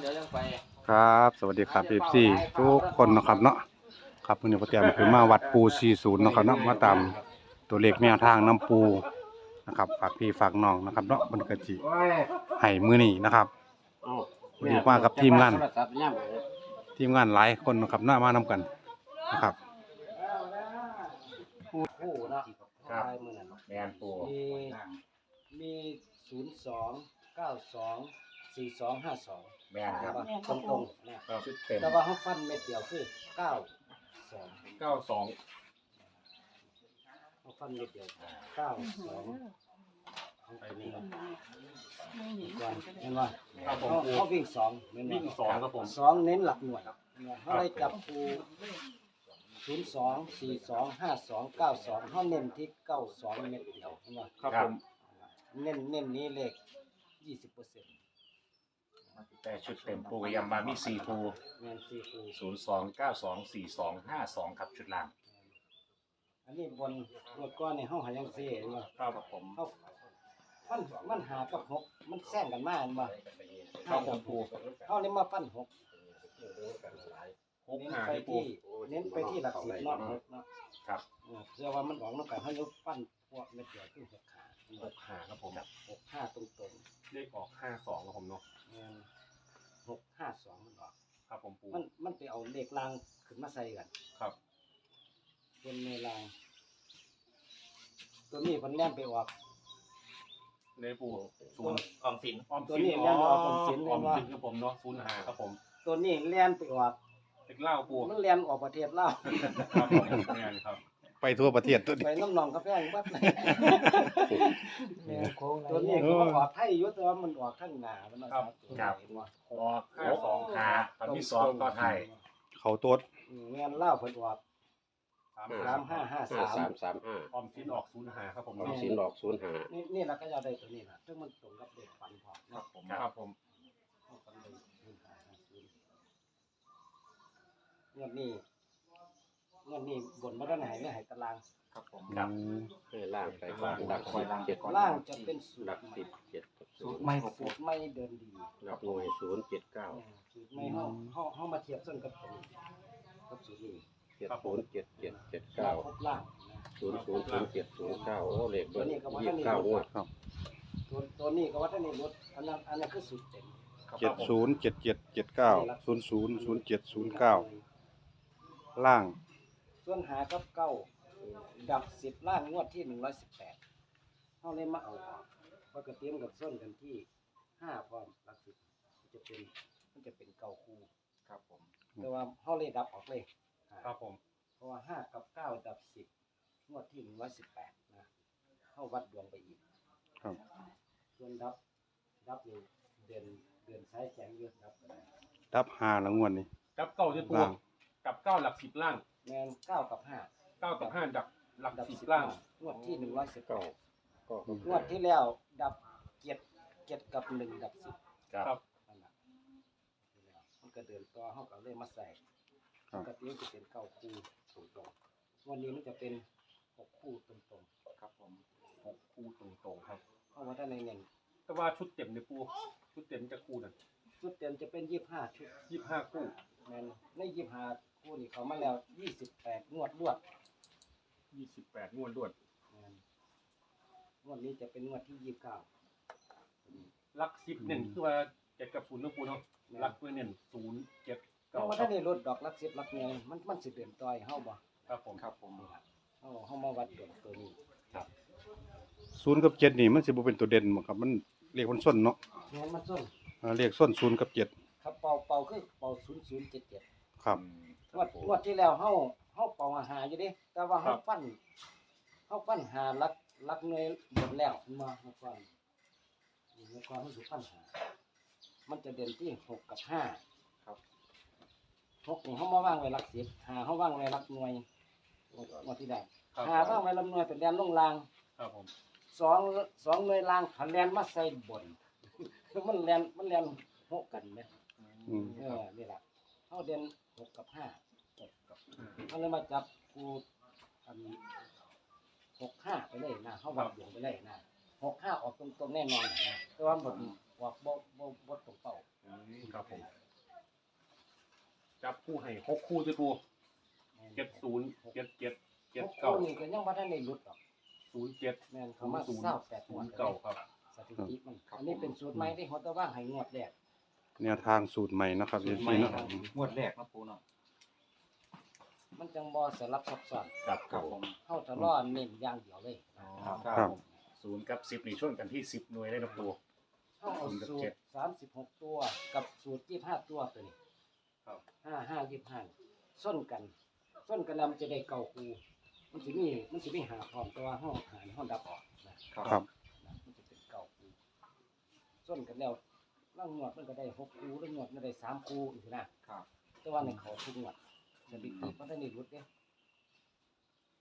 เดี๋ยวยังไปครับ สวัสดีครับพี่ซีทุกคนนะครับเนาะครับวันนี้พ่อเตรียมคือมาวัดปู40เนาะครับเนาะมาตามตัวเลขแนวทางน้ำปูนะครับฝากพี่ฝากน้องนะครับเนาะมันก็สิให้มื้อนี้นะครับ วันนี้มากับทีมงาน ทีมงานหลายคนนะครับหน้ามานํกันนะครับคู่เนาะครับลายมือนั่นแมนปูมีมีศูนย์สองเก้าสองสี่สองห้าสอง แมนครับตรงตรงๆนะชุดเต็มแต่ว่าเขาฟันเม็ดเดียวคือเก้าสองเก้าสองเขาฟันเม็ดเดียวเก้าสองเอาไปนี่ก่อนก่อนเห็นว่าครับผมเขาปูเขาวิ่งสองเห็นวิ่งว่าสองครับผมสองเน้นหลักหน่วยเขาเลยจับคูศูนย์สองสี่สองห้าสองเก้าสองเขาเน้นที่เก้าสองเม็ดเดียวเห็นว่าครับผมเน้นเน้นนี้เลขยี่สิบเปอร์เซ็นต์ แต่ชุดเต็มปูก็ยังมามีสี่ปูแมนซีคูศูนย์สองเก้าสองสี่สองห้าสองครับชุดล่างอันนี้บนบนก้อนในห้องหายังเซ่เห็นบ่ครับผมเขาฟันมันหากับหกมันแซงกันมาเห็นบ่ครับผมปูเขาเลยมาฟันหกหกเน้นหาไปที่ปูที่เน้นไปที่หลักสิบเนาะหกเนาะครับเออเพื่อว่ามันออกน้ำกันเขายกฟันพวกเม็ดเดียวคือหกขา หกหาครับผมหกห้าตรงตรงเลขออกห้าสองครับผมเนาะๆแม่นหกห้าสองมันออกครับผมปูมันมันไปเอาเลขรางขึ้นมาใส่กันครับเป็นในราง ตัวนี้มันแนมไปออกเลขปูศูนย์ออมสินออมตัวสินนี้เรียกว่าออมสินอเรีอยกมว่าสินครับผมเนาะศูนย์หาครับผมตัวนี้เลียนไปออกเลขเล่าปูมันเลียนออกประเทศลาวครับผมแมนครับ ไปทั่วประเทศตัวนี้ ไปน้ำหนองกาแฟงบัดเลยตัวนี้ก็ออกไทยอยู่แต่ว่ามันออกข้างหน้ามันออกครับตัวครับเห็นบ่ออกห้าสองหาตอนที่สองก็ไทยเขาโต๊ดอืมงานเล่าวเพิ่นออกสามสามห้าห้าห้าสามสามสามห้าออมสินออกศูนย์หาครับผมออมเนาะสินออกศูนย์ห้านี่นี่เราก็จะได้ตัวนี้ล่ะซึ่งมันตรงกับเด็กฝันพอครัเนาะบผมครับผมเอากันเลยหนึ่ วดนี้งวดนี้บนมาด้านไหนเนี่ยให้ตารางครับผมอืมให้ล่างไปก่อนหลักสิบเจ็ดล่างจะเป็นสูหลัตกรสิบเจ็ดกับศูสูนตย์รไม่ครับผสูมตรไม่เดินดีหลักหน่วยศูนย์เจ็ดเก้าสูตรไม่เฮาเฮาเฮามาเทียบส้นกับตัวนี้กับสูตรนี้เจ็ดศูนย์เจ็ดเจ็ดเจ็ดเก้าเก้าครบล่างนะศูนย์ศูนย์ศูนย์เจ็ดศูนย์เก้าโอ้เลขเบิ้ลยี่สิบเก้างวดตัวตัวนี้ก็ว่าท่านนี่ลดอันนั้นอันนั้นคือสูตรเต็มเจ็ดศูนย์เจ็ดเจ็ดเจ็ดเก้าศูนย์ศูนย์ศูนย์เจ็ดศูนย์เก้าล่าง ส่วนหากับเก้าดับสิบล่างงวดที่หนึ่งร้อยสิบแปดเขาเลยมาเอาออกปกติมันกับส้นกันที่ห้าพร้อมหลักสิบมันจะเป็นมันจะเป็นเก้าคู่ ครับผม แต่ว่าเขาเลยดับออกเลยอ่าครับผม เพราะว่าห้ากับเก้าดับสิบงวดที่หนึ่งร้อยสิบแปดนะเข้าวัดดวงไปอีกครับ ส่วนดับดับนี่เดือนเดือนสายแข็งเยอะดับก็ได้ดับห้าละงวดนี้ กับเก้าที่ปูล่าง กับเก้าหลักสิบล่าง แมนเก้ากับห้าเก้ากับห้าดับหลักดับสิบสิบล่าง งวดที่หนึ่งร้อยสิบเก้าก็งวดที่แล้วดับเจ็ดเจ็ดกับหนึ่งดับสิบครับนั่นแหละมันก็เดินต่อเขาก็เลยมาใส่ครับปกติมันจะเป็นเก้าคู่ตรงๆวันนี้มันจะเป็นหกคู่ตรงครับผมหกคู่ตรงๆครับ ๆเพราะว่าถ้าในเงินแต่ว่าชุดเต็มเนี่ยปูชุดเต็มจะคู่นั่นชุดเต็มจะเป็นยี่สิบห้าชุด ยี่สิบห้าคู่ แมนในยี่สิบห้า คู่นี่เขามาแล้วยี่สิบแปดงวดรวดยี่สิบแปดงวดรวดแม่นงวดนี้จะเป็นงวดที่ยี่สิบเก้าหลักสิบเน้นคือว่าเจ็ดกับศูนย์เนาะปูเนาะหลักเพื่อเน้นศูนย์เจ็ดเพราะว่าเก้าครัถ้าบได้ลดดอกลักสิบลักเงินมันมันสิเดินต่อยเฮาบ่ครับผมครับผมเฮาเฮามาวัดดวงตัวนี้ศูนย์กับเจ็ดนี่มันสิบ่เป็นตัวเด่นบ่ครับ มันเลขมันส้นเนาะแม่นมันส้นอ่าเลขส้นศูนย์กับเจ็ดครับเป่าเป่าคือเป่า0077ครับ งวดงวดที่แล้วเฮาเฮาเป่าหาอยู่เด้แต่ว่าเฮาฟันเฮาฟันหาลักลักเงยหมดแล้วมาเมื่อก่อนนี่เมื่อก่อนเฮาสิฟันหา มันจะเด่นที่หกกับห้าครับหกนี่เฮามาวางไว้หลักสิบหาเฮาวางไว้หลักหน่วยงวดที่ได้ครับหาว่างไว้ลำหน่วยเป็นแดนลงลางครับผมสองสองหน่วยลางผันแลนมาใส่บน มันแลนมันแลนหกกันเนี่ยอืมเออนี่แหละเขาเด่นหกกับห้าหกกับห้าเขาเลยมาจับกูอันหกห้าไปเลยนะเขาวัดดวงไปเลยนะหกห้าออกตรงๆแน่นอนนะแต่ว่าหมดออกบ่บ่บ่ตรงเป้าอืมครับครับผม จับคู่ให้หกคู่ด้วยปูเจ็ดศูนย์เจ็ดเจ็ดเจ็ดพวกเก้านี่ก็ยังบ่ทันได้หลุดหรอกศูนย์เจ็ดแม่นศูเขานมาย์ศูนย์เศร้าแปดศูงวนดย์เก้าครับสถิติมันอันนี้เป็นสูตรใหม่ที่เขาจะว่างให้งวดแรก แนวทางสูตรใหม่เนาะครับสูตร FC ใหม่เนาะครับงวดแรกนะปูเนาะมันจังบ่สลับซับซ้อนครับครับผมเฮาจะรอเน้นอย่างเดียวเลยครับครับศูนย์กับสิบนี่ช่วงกันที่สิบหน่วยได้นะปูเฮาเอาศูนย์กับสูเจ็ตดร36ตัว กับสูตร25ตัวตัวนี้ครับห้าห้ายี่ห้าส้นกันส้นกันแล้วมันจะได้เก่าคูมันจะมีมันจะมีหาพร้อมแต่ว่าห้องหาห้องดับออกนะครับนะมันจะเป็นเก่าคูส้นกันแล้ว ล่างงวดมันก็ได้หกคูล่างงวดมันได้สามคูอีกนะครับ แต่ว่าในเขาทุกงวดสถิติมันได้นี่รุดเนี่ย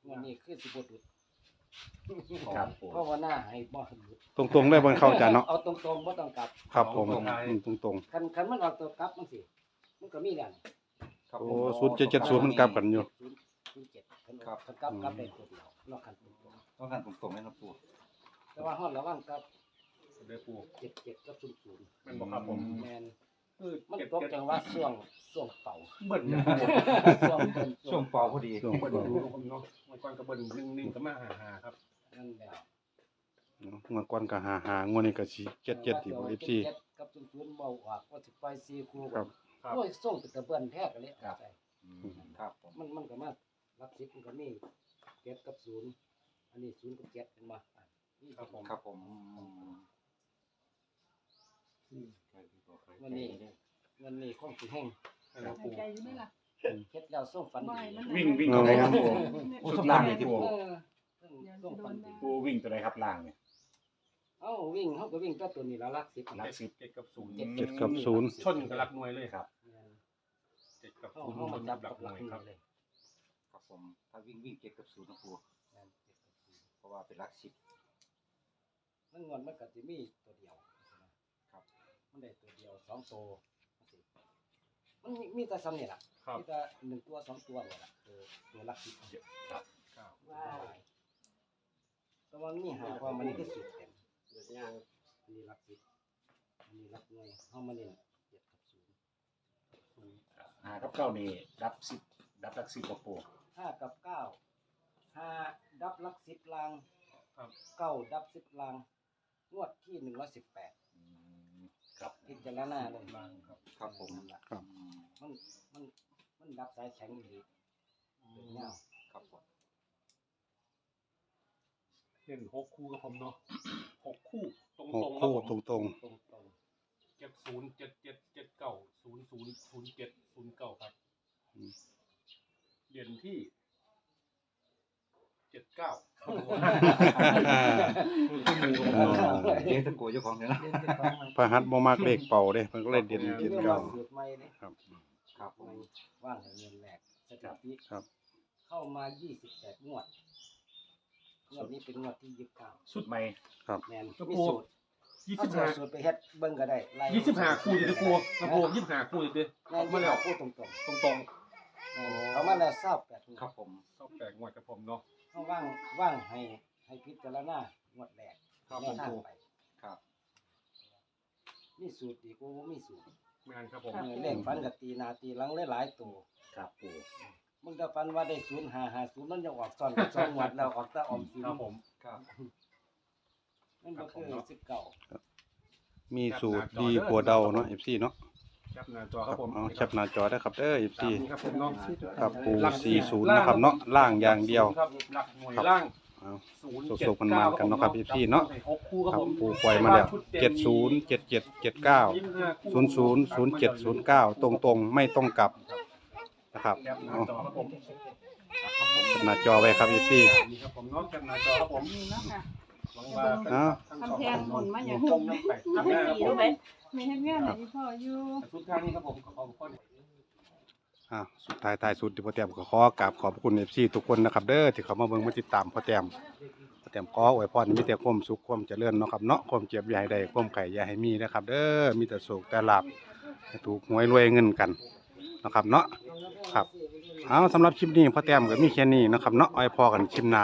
งวดนี้คือสิบรุดครับปูเพราะว่าหน้าให้บ่ให้รุดตรงๆได้บ่เข้าอาจารย์เนาะเอาตรงๆบ่ต้องกลับครับผมตรงๆ อืมตรงคันคันมันออกตัวกลับมันสิมันก็มีแล้วนี่ครับๆผโอ้มศูนย์เจ็ดเจ็ดศูนย์มันกลับกันอยู่ ศูนย์ศูนย์เจ็ดคันครับ คันกลับกลับได้ตัวเดียวรอคันตรงๆต้องการตรงๆเลยนะปูแต่ว่าห้องระวังกับ ได้ปูเจ็ดเจ็ดกับศูนย์ศูนย์แมันบอกครับผมแมนคือมันเจ็ดตกเจ็ดจังว่าช่วงช่วงเป่าเบิ้ลนะครับผมช่วงเป่าช่วงเป่าพอดีช่วงเบิ้ลเป่าดูครับผมเนาะมันก่อนกับเบิ้ลหนึ่งหนึ่งก็มาหาหาครับนั่นแหละงวดก่อนก็หาหางวดนี้ก็สิเจ็ดเจ็ดที่บ่ FC เจ็ดกับศูนย์ศูนย์เบาออกว่าสิไปซีคูครับครับโอ้ยส่งแต่กระเบื้องแทบกันเลยเอาใจครับผมมันมันก็มารับสิบมันก็มีเจ็ดกับศูนย์อันนี้ศูนย์กับเจ็ดเป็นมาอะนี่ครับผมครับผม วันนี้วันนี้คงสิแห้งให้เราปู ใจอยู่ไหมล่ะเฮ็ดแล้วส่งฝันบ่ดีอยมันวิ่งวิ่งตัวไหนครับปูโอ้สุดล่างเลยที่ปูเออส่งฝันดีปูวิ่งตัวไหนครับล่างเนี่ยเอ้าวิ่งเขาก็วิ่งตัวตัวนี้ละลักสิบหลักสิบเจ็ดกับศูนย์เจ็ดเจ็ดกับศูนย์ ชนกับหลักหน่วยเลยครับแม่นเจ็ดกับเขาศูนย์เขาชมานจักับบหลักับกหหลัน่กวยนี่ครับเลยครับผมถ้าวิ่งวิ่งเจ็ดกับศูนย์นะปูแม่นเจ็ดกับศูนย์เพราะว่าเป็นหลักสิบมันงอนมันก็จะมีตัวเดียวครับ มันได้ตัวเดียวสองตัวมันมีมีแต่ซ้ำนี่แหละครับมีแต่หนึ่งตัวสองตัวเนี่ยแหละตัวตัวลักสิบครับ ว้าวแต่ว่ามีหาความมันนี่คือสุดเต็มเดือดย่างอันนี้ลักสิบอันนี้ลักหน่วยเข้ามาเนี่ยเจ็ดกับศูนย์ศูนย์ครับหากับเก้านี่ดับสิบดับหลักสิบกับปูห้ากับเก้าห้าดับลักสิบลางครับ เก้าดับสิบลางงวดที่หนึ่งร้อยสิบแปดอืม ครับพิจารณาเลยล่างครับครับผมนั่นล่ะครับอืมมันมันมันดับสายแข็งอีหลีเดือดย่างครับผมเล่นหกคู่กับผมเนาะหกคู่ตรงหตกรงคู่ผมตรงตรงตรงเจ็ดศูนย์เจ็ดเจ็ดเจ็ดเก้าศูนย์ศูนย์ศูนย์เจ็ดศูนย์เก้าครับเรียนที่ เจ็ดเก้าๆเจ๊ตะโกเจ้าของเนี่ยนะเล่นที่เขามันพระหัตถ์บ่มักเลขเป่าเด้เพิ่นก็เลยเด่นเจ็ดเรื่องเก้าสูตรใหม่เลยครับ ครับผมว่างให้เงินแรกสถิติครับ เข้ามายี่สิบแปดงวดงวดนี้เป็นงวดที่ยี่สิบเก้าสุดใหม่แมนครับมีปูสูตรยี่เอาสิบห้าสูตรไปเฮ็ดเบิ่งก็ได้ไล่ยี่สิบห้าคู่อยู่ที่ปูนะปูยี่สิบห้าคู่อยู่ที่แม่นมามาแล้แล้ววพูดตรงตรงตรงๆแม่นเขามาแล้วเศร้าแปดงวดครับผมๆเข้าแปลกงวดกับผมเนาะ เขาว่างว่างให้ให้พิจารณางวดแรกครับแนวทางผมไปครับมีสูตรดีกูบ่มีสูตรงานครับผมเออเลขฟันกับตีหนาตีหลังหลายๆตัว ครับปูมึงจะฟันว่าได้ศูนย์หาหาศูนย์มันจะออกซ้อนกับสองงวดแล้วออกแตาออมสินครับผมครับมันก็คือสิบเก้ามีสูตรดีกว่าเดาเนาะ FC เนาะ แคปหน้าจอครับผมเอาแคปหน้าจอได้ครับเด้อตาม FC นี้ครับผมเนาะครับปู40นะครับเนาะล่างอย่างเดียว ครับหลักหน่วยล่างเอา ศูนย์สุกๆมันๆกันเนาะครับ FC เนาะ หกคู่ครับครับผมปูปล่อยมาแล้วเจ็ดศูนย์เจ็ดเจ็ดเจ็ดเก้าศูนย์ศูนย์ศูนย์เจ็ดศูนย์เก้าตรงตรงๆไม่ต้องกลับนะครับแคปหน้าเอาจอครับผม หน้าจอไว้ครับอีซี่ นี่ครับผมเนาะแคปหน้าจอครับผม นี่เนาะค่ะหวังว่า เอาทำแพงหมุนมาอย่างตรงน้ำแปะเอาไปสีดูไหมมีเฮ็ดงานไหนพ่ออยู่สุดท้ายนี้ครับผมขอบคุณอ่าสุดท้ายท้ายสุดที่พ่อแต้มก็ขอกราบขอบคุณเอฟซีทุกคนนะครับเด้อที่เขามาเบิ่งมาติดตามพ่อแต้มพ่อแต้มขออวยพรมีแต่ความสุขความเจริญเนาะครับเนาะความเจ็บอย่าให้ได้ความไข่อย่าให้มีนะครับ เด้อมีแต่สุขแต่ลาบถูกหวยรวยเงินกันนะครับเนาะครับเอาสำหรับคลิปนี้พ่อแต้มก็มีแค่นี้นะครับเนาะไว้พอกันคลิปหน้า